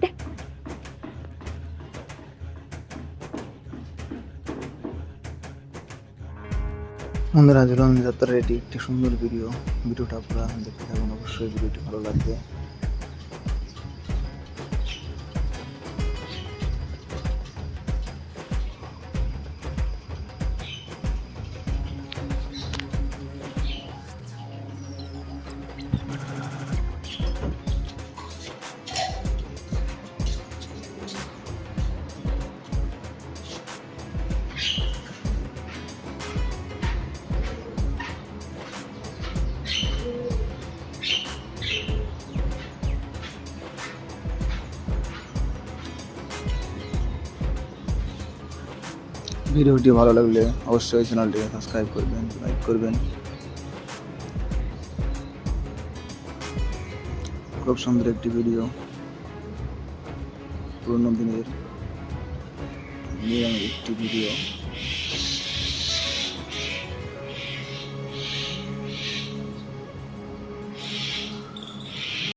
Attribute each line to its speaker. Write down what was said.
Speaker 1: দে
Speaker 2: বন্ধুরা ঝুলন যাত্রার এটি একটি সুন্দর ভিডিও। ভিডিওটা আপনারা দেখতে থাকুন। অবশ্যই ভিডিওটি ভালো লাগবে। ভিডিওটি ভালো লাগলে অবশ্যই চ্যানেলটিকে সাবস্ক্রাইব করবেন লাইক করবেন। খুব সুন্দর একটি ভিডিও। পুরোনো দিনের একটি ভিডিও।